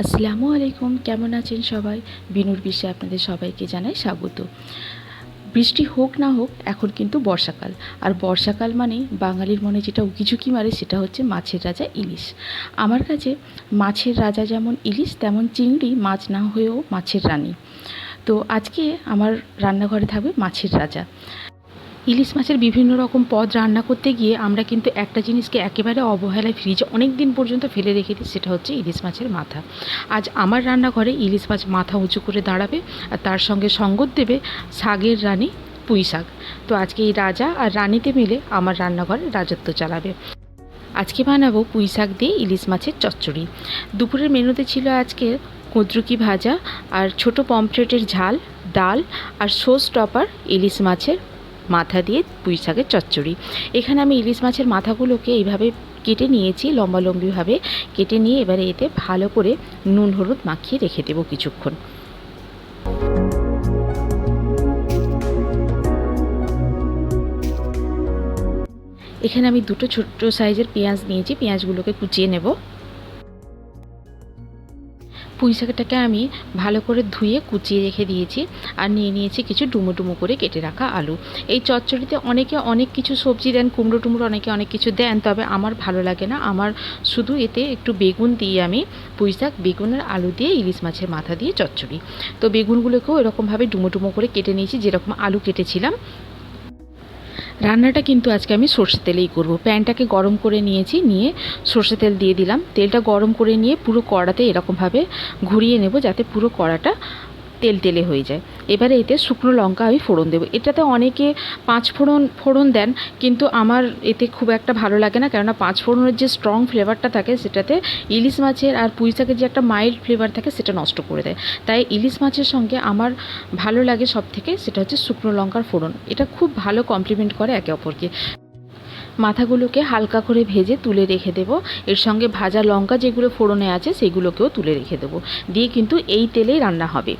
আসসালামু আলাইকুম, কেমন আছেন সবাই? বিনুর বিশ্বে আপনাদের সবাইকে জানাই স্বাগত। বৃষ্টি হোক না হোক, এখন কিন্তু বর্ষাকাল। আর বর্ষাকাল মানে বাঙালির মনে যেটা উকিঝুঁকি মারে সেটা হচ্ছে মাছের রাজা ইলিশ। আমার কাছে মাছের রাজা যেমন ইলিশ, তেমন চিংড়ি, মাছ না হয়েও মাছের রানী। তো আজকে আমার রান্নাঘরে থাকবে মাছের রাজা। ইলিশ মাছের বিভিন্ন রকম পদ রান্না করতে গিয়ে আমরা কিন্তু একটা জিনিসকে একেবারে অবহেলায় ফ্রিজে অনেক দিন পর্যন্ত ফেলে রেখে দিই সেটা হচ্ছে ইলিশ মাছের মাথা। আজ আমার রান্নাঘরে ইলিশ মাছ মাথা উঁচু করে দাঁড়াবে আর তার সঙ্গে সঙ্গত দেবে শাগের রানী পুঁই শাক। তো আজকে এই রাজা আর রানীতে মিলে আমার রান্নাঘরে রাজত্ব চালাবে। আজকে বানাবো পুঁই শাক দিয়ে ইলিশ মাছের চচ্চড়ি। দুপুরের মেনুতে ছিল আজকে কুদ্রুকি ভাজা আর ছোট পমফ্রেটের ঝাল, ডাল আর সোস টপার ইলিশ মাছের মাথা দিয়ে পুঁই শাকের চচ্চড়ি। এখানে আমি ইলিশ মাছের মাথাগুলোকে এইভাবে কেটে নিয়েছি, লম্বালম্বিভাবে কেটে নিয়ে এবারে এতে ভালো করে নুন, হলুদ মাখিয়ে রেখে দেবো কিছুক্ষণ। এখানে আমি দুটো ছোট্ট সাইজের পেঁয়াজ নিয়েছি, পেঁয়াজগুলোকে কুচিয়ে নেব। পুঁই শাকটাকে আমি ভালো করে ধুয়ে কুচিয়ে রেখে দিয়েছি আর নিয়ে নিয়েছি কিছু ডুমো ডুমো করে কেটে রাখা আলু। এই চচ্চড়িতে অনেকে অনেক কিছু সবজি দেন, কুমড়ো টুমড়ো অনেকে অনেক কিছু দেন, তবে আমার ভালো লাগে না। আমার শুধু এতে একটু বেগুন দিয়ে আমি পুঁই শাক বেগুনের আলু দিয়ে ইলিশ মাছের মাথা দিয়ে চচ্চড়ি। তো বেগুনগুলোকেও এরকমভাবে ডুমো ডুমো করে কেটে নিয়েছি, যেরকম আলু কেটেছিলাম। রান্নাটা কিন্তু আজকে আমি সর্ষে তেলেই করব। প্যানটাকে গরম করে নিয়েছি, নিয়ে সর্ষে তেল দিয়ে দিলাম। তেলটা গরম করে নিয়ে পুরো কড়াতে এরকমভাবে ঘুরিয়ে নেব যাতে পুরো কড়াটা তেল তেলে হয়ে যায়। এবারে এতে শুকনো লঙ্কা আমি ফোড়ন দেবো। এটাতে অনেকে পাঁচ ফোড়ন ফোড়ন দেন, কিন্তু আমার এতে খুব একটা ভালো লাগে না। কেননা পাঁচ ফোড়নের যে স্ট্রং ফ্লেভারটা থাকে, সেটাতে ইলিশ মাছের আর পুঁই শাকের যে একটা মাইল্ড ফ্লেভার থাকে, সেটা নষ্ট করে দেয়। তাই ইলিশ মাছের সঙ্গে আমার ভালো লাগে সব থেকে সেটা হচ্ছে শুকনো লঙ্কার ফোড়ন। এটা খুব ভালো কমপ্লিমেন্ট করে একে অপরকে। মাথাগুলোকে হালকা করে ভেজে তুলে রেখে দেব। এর সঙ্গে ভাজা লঙ্কা যেগুলো ফোড়নে আছে, সেগুলোকেও তুলে রেখে দেবো। দিয়ে কিন্তু এই তেলেই রান্না হবে।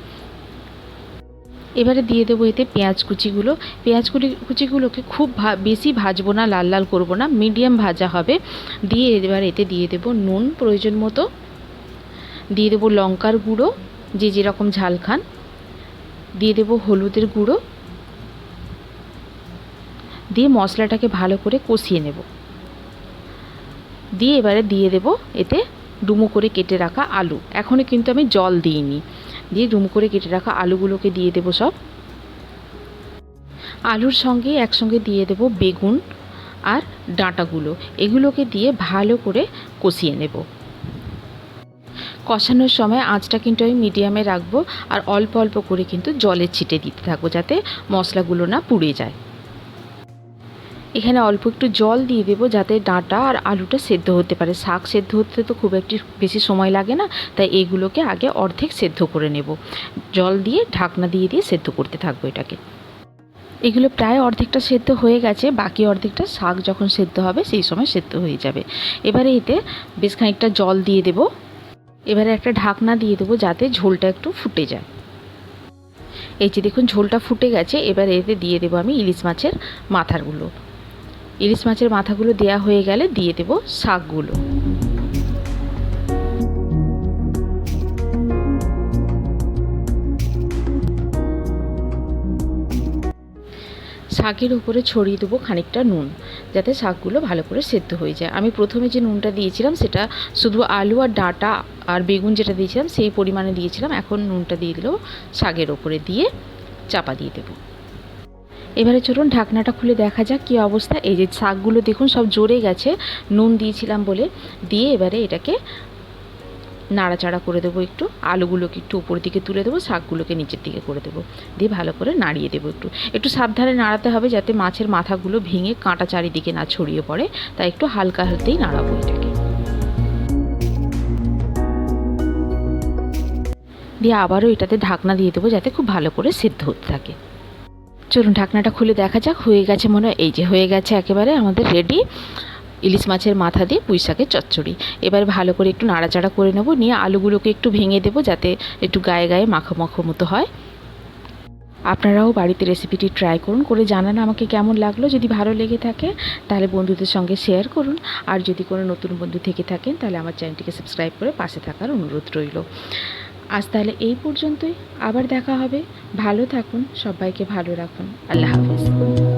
এবারে দিয়ে দেবো এতে পেঁয়াজ কুচিগুলো। পেঁয়াজ কুচি কুচিগুলোকে খুব বেশি ভাজবো না, লাল লাল করব না, মিডিয়াম ভাজা হবে। দিয়ে এবার এতে দিয়ে দেবো নুন প্রয়োজন মতো। দিয়ে দেবো লঙ্কার গুঁড়ো, যে যেরকম ঝাল খান। দিয়ে দেবো হলুদের গুঁড়ো। দিয়ে মশলাটাকে ভালো করে কষিয়ে নেব। দিয়ে এবারে দিয়ে দেব এতে ডুমো করে কেটে রাখা আলু। এখনও কিন্তু আমি জল দিইনি। দিয়ে ডুম করে কেটে রাখা আলুগুলোকে দিয়ে দেবো সব। আলুর সঙ্গে একসঙ্গে দিয়ে দেব বেগুন আর ডাঁটাগুলো। এগুলোকে দিয়ে ভালো করে কষিয়ে নেব। কষানোর সময় আঁচটা কিন্তু আমি মিডিয়ামে রাখব আর অল্প অল্প করে কিন্তু জলে ছিটে দিতে থাকব যাতে মশলাগুলো না পুড়ে যায়। এখানে অল্প একটু জল দিয়ে দেবো যাতে ডাঁটা আর আলুটা সেদ্ধ হতে পারে। শাক সেদ্ধ হতে তো খুব একটি বেশি সময় লাগে না, তাই এগুলোকে আগে অর্ধেক সেদ্ধ করে নেব। জল দিয়ে ঢাকনা দিয়ে দিয়ে সেদ্ধ করতে থাকব এটাকে। এগুলো প্রায় অর্ধেকটা সেদ্ধ হয়ে গেছে, বাকি অর্ধেকটা শাক যখন সেদ্ধ হবে সেই সময় সেদ্ধ হয়ে যাবে। এবারে এতে বেশ খানিকটা জল দিয়ে দেব। এবারে একটা ঢাকনা দিয়ে দেবো যাতে ঝোলটা একটু ফুটে যায়। এই যে দেখুন ঝোলটা ফুটে গেছে, এবার এতে দিয়ে দেবো আমি ইলিশ মাছের মাথাগুলো ইলিশ মাছের মাথাগুলো দেয়া হয়ে গেলে দিয়ে দেব শাকগুলো। শাকের উপরে ছড়িয়ে দেবো খানিকটা নুন, যাতে শাকগুলো ভালো করে সেদ্ধ হয়ে যায়। আমি প্রথমে যে নুনটা দিয়েছিলাম, সেটা শুধু আলু আর ডাঁটা আর বেগুন যেটা দিয়েছিলাম, সেই পরিমাণে দিয়েছিলাম। এখন নুনটা দিয়ে দিলেও শাকের ওপরে দিয়ে চাপা দিয়ে দেবো। এবারে চলুন ঢাকনাটা খুলে দেখা যাক কী অবস্থা। এই যে শাকগুলো দেখুন, সব জোরে গেছে। নুন দিয়েছিলাম বলে দিয়ে এবারে এটাকে নাড়াচাড়া করে দেবো একটু। আলুগুলোকে একটু উপর দিকে তুলে দেবো, শাকগুলোকে নিচের দিকে করে দেবো। দিয়ে ভালো করে নাড়িয়ে দেবো একটু। একটু সাবধানে নাড়াতে হবে যাতে মাছের মাথাগুলো ভেঙে কাঁটা চারিদিকে না ছড়িয়ে পড়ে। তাই একটু হালকা হালতেই নাড়াবো এটাকে। দিয়ে আবারও এটাতে ঢাকনা দিয়ে দেবো যাতে খুব ভালো করে সেদ্ধ হতে থাকে। চলুন ঢাকনাটা খুলে দেখা যাক। হয়ে গেছে মনে হয়, এই যে হয়ে গেছে একেবারে আমাদের রেডি ইলিশ মাছের মাথা দিয়ে পুঁই শাকের চচ্চড়ি। এবার ভালো করে একটু নাড়াচাড়া করে নেব, নিয়ে আলুগুলোকে একটু ভেঙে দেবো যাতে একটু গায়ে গায়ে মাখো মাখো মতো হয়। আপনারাও বাড়িতে রেসিপিটি ট্রাই করুন, করে জানান আমাকে কেমন লাগল। যদি ভালো লেগে থাকে, তাহলে বন্ধুদের সঙ্গে শেয়ার করুন। আর যদি কোনো নতুন বন্ধু থেকে থাকেন, তাহলে আমার চ্যানেলটিকে সাবস্ক্রাইব করে পাশে থাকার অনুরোধ রইল। আজ তাহলে এই পর্যন্তই। আবার দেখা হবে। ভালো থাকুন। সবাইকে ভালো রাখুন। আল্লাহ হাফিজ।